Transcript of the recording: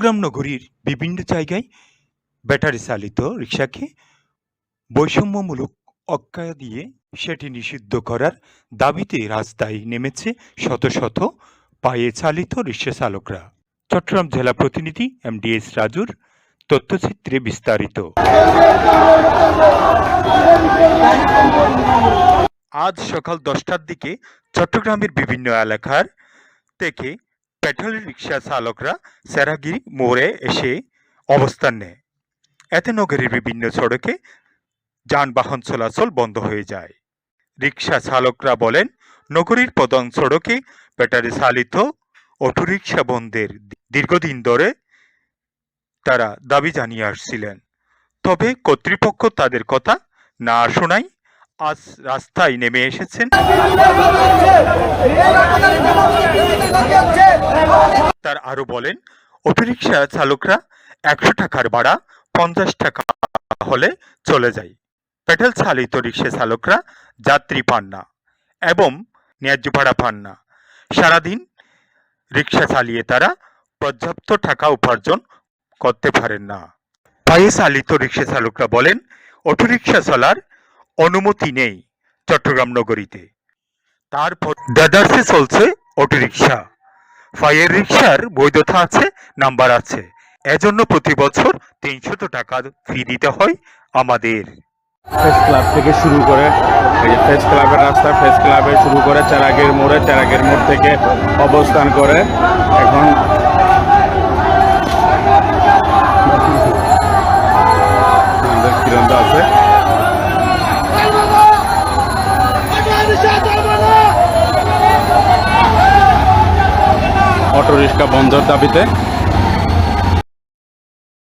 চট্টগ্রাম নগরীর বিভিন্ন জায়গায় ব্যাটারি চালিত রিক্সাকে বৈষম্যমূলক অক্কায়া দিয়ে সেটি নিষিদ্ধ করার দাবিতে রাস্তায় নেমেছে শত শত পায়ে চালিত রিক্সা চালকরা। চট্টগ্রাম জেলা প্রতিনিধি এমডিএস রাজুর তথ্যচিত্রে বিস্তারিত। আজ সকাল দশটার দিকে চট্টগ্রামের বিভিন্ন এলাকার থেকে পেট্রোল রিক্সা চালকরা সেরাগিরি মোড়ে এসে অবস্থান নেয় এতে নগরীর বিভিন্ন সড়কে যানবাহন চলাচল বন্ধ হয়ে যায়। রিক্সা চালকরা বলেন নগরীর প্রধান সড়কে ব্যাটারি চালিত অটোরিকশা বন্ধের দীর্ঘদিন ধরে তারা দাবি জানিয়ে আসছিলেন। তবে কর্তৃপক্ষ তাদের কথা না শোনাই আজ রাস্তায় নেমে এসেছেন। তার আরও বলেন, অটোরিকশা চালকরা একশো টাকার ভাড়া পঞ্চাশ টাকা হলে চলে যায়। পেট্রোল চালিত রিক্সা চালকরা যাত্রী পান না এবং ন্যায্য ভাড়া পান না। সারাদিন রিক্সা চালিয়ে তারা পর্যাপ্ত টাকা উপার্জন করতে পারেন না। পায়ে চালিত রিক্সা চালকরা বলেন, অটোরিকশা চলার অনুমতি নেই চট্টগ্রাম নগরীতে। তারপর দাদার্সে চলছে অটোরিকশা। ফায়ার রিক্সার বৈধতা আছে, নাম্বার আছে। এজন্য প্রতি বছর তিনশত টাকা ফি দিতে হয় আমাদের। ফেস ক্লাব থেকে শুরু করে, এই যে ফেস ক্লাবের রাস্তা ফেস ক্লাবে শুরু করে, চারাগের মোড়ে, চারাগের মোড় থেকে অবস্থান করে। এখন অটো বন্ধর বন্ধের দাবিতে